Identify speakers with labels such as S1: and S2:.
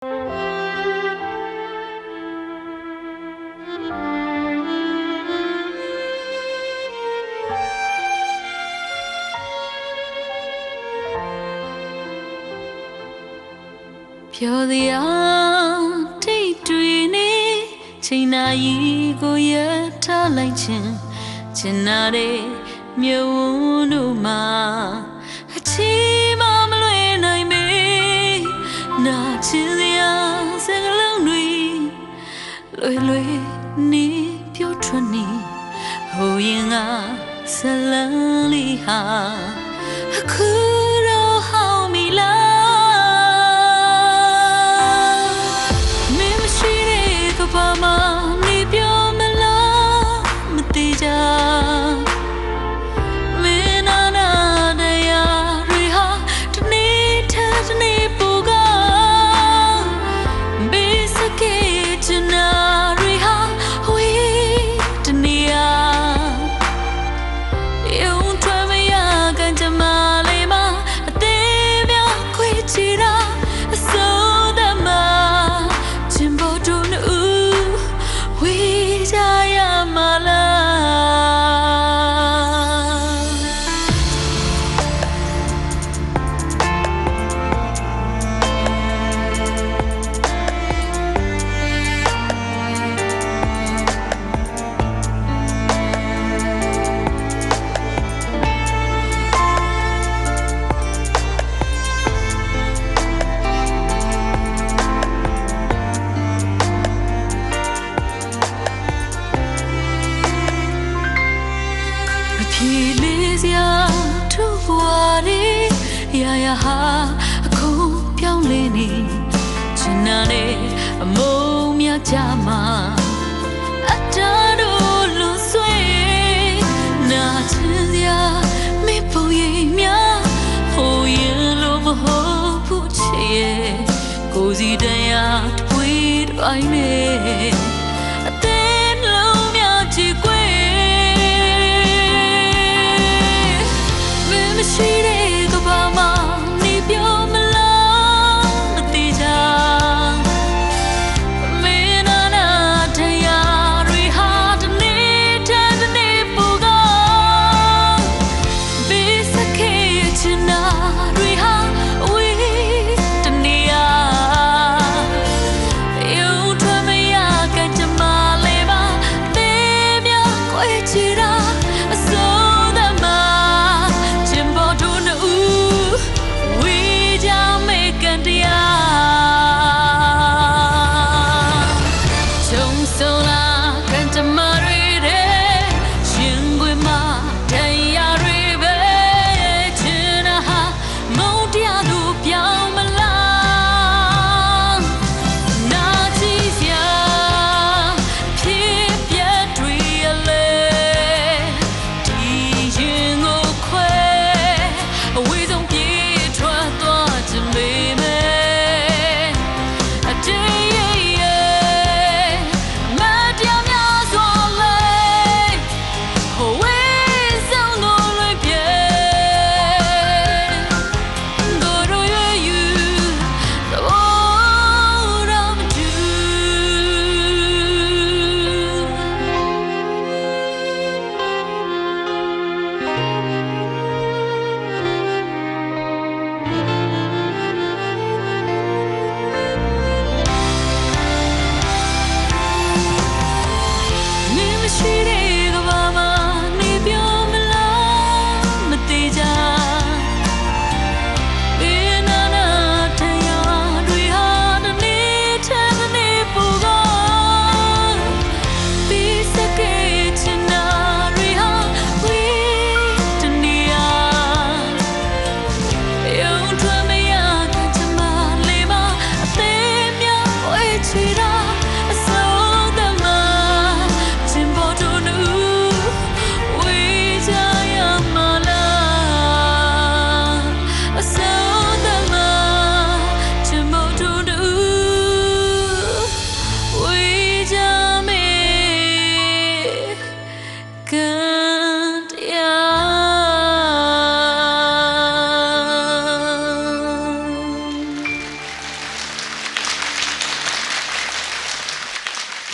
S1: ပြောတရားတိတ်တွေနေချိန်နာရီကိုရထားလိုက်ခြင်းချင်နာတဲ့မြို့ဝန်တို့မှာအချီးမမလွေနိုင်မေနာချင်စရာစကလုံးတွေ လွယ်လွယ်နေပြောထွက်နေဟိုရင်ကဆ ရာရာဟာအခုပြောင်းလဲနေချင်နာနဲ့အမုန်းများကြမှာအတားတို့လူဆွေနာချင်စရာမေပုံရိပ်များဟိုရင်လို့မဟုတ်ဘူးချစ်ရဲ့ကိုယ်စီတရားတွေးတိုင်းနဲ့